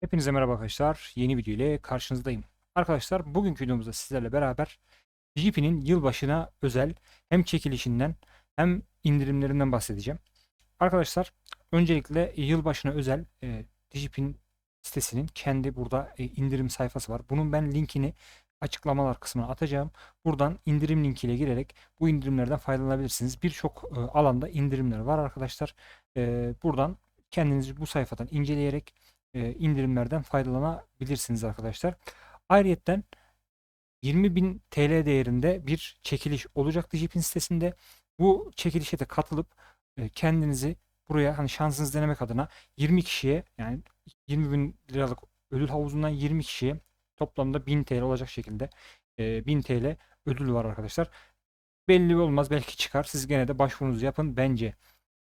Hepinize merhaba arkadaşlar. Yeni video ile karşınızdayım. Arkadaşlar bugünkü videomuzda sizlerle beraber DJP'nin yılbaşına özel hem çekilişinden hem indirimlerinden bahsedeceğim. Arkadaşlar öncelikle yılbaşına özel e, DJP'nin sitesinin kendi burada e, indirim sayfası var. Bunun ben linkini açıklamalar kısmına atacağım. Buradan indirim linkiyle girerek bu indirimlerden faydalanabilirsiniz. Birçok e, alanda indirimler var arkadaşlar. E, buradan kendinizi bu sayfadan inceleyerek e, indirimlerden faydalanabilirsiniz arkadaşlar. Ayrıyeten 20.000 TL değerinde bir çekiliş olacak Digipin sitesinde. Bu çekilişe de katılıp e, kendinizi buraya hani şansınızı denemek adına 20 kişiye yani 20 bin liralık ödül havuzundan 20 kişiye toplamda 1000 TL olacak şekilde e, 1000 TL ödül var arkadaşlar. Belli olmaz belki çıkar. Siz gene de başvurunuzu yapın bence.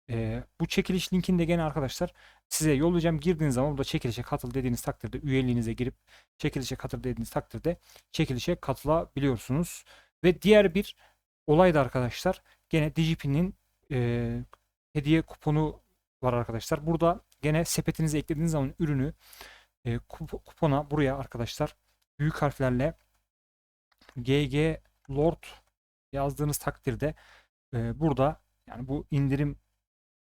E, bu çekiliş linkini de gene arkadaşlar size yollayacağım. Girdiğiniz zaman burada çekilişe katıl dediğiniz takdirde üyeliğinize girip çekilişe katıl dediğiniz takdirde çekilişe katılabiliyorsunuz. Ve diğer bir olay da arkadaşlar gene Digipin'in e, hediye kuponu var arkadaşlar. Burada gene sepetinize eklediğiniz zaman ürünü e, kup- kupona buraya arkadaşlar büyük harflerle GG Lord yazdığınız takdirde e, burada yani bu indirim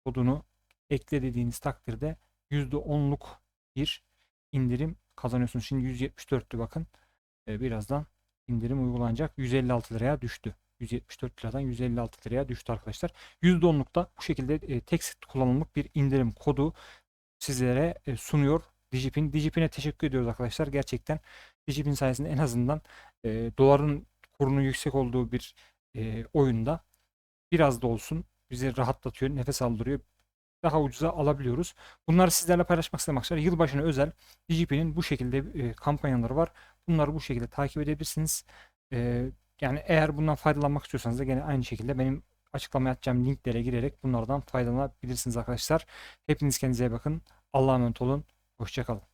kodunu ekle dediğiniz takdirde %10'luk bir indirim kazanıyorsunuz. Şimdi 174'tü bakın. E, birazdan indirim uygulanacak. 156 liraya düştü. 174 liradan 156 liraya düştü arkadaşlar. %10'luk da bu şekilde e, tek kullanımlık bir indirim kodu sizlere e, sunuyor Digipin. Digipin'e teşekkür ediyoruz arkadaşlar. Gerçekten Digipin sayesinde en azından e, doların kurunun yüksek olduğu bir e, oyunda biraz da olsun bizi rahatlatıyor, nefes aldırıyor. Daha ucuza alabiliyoruz. Bunları sizlerle paylaşmak istedim arkadaşlar. Yılbaşına özel DGP'nin bu şekilde e, kampanyaları var. Bunları bu şekilde takip edebilirsiniz. E, yani eğer bundan faydalanmak istiyorsanız da gene aynı şekilde benim açıklamaya atacağım linklere girerek bunlardan faydalanabilirsiniz arkadaşlar. Hepiniz kendinize bakın. Allah'a emanet olun. Hoşçakalın.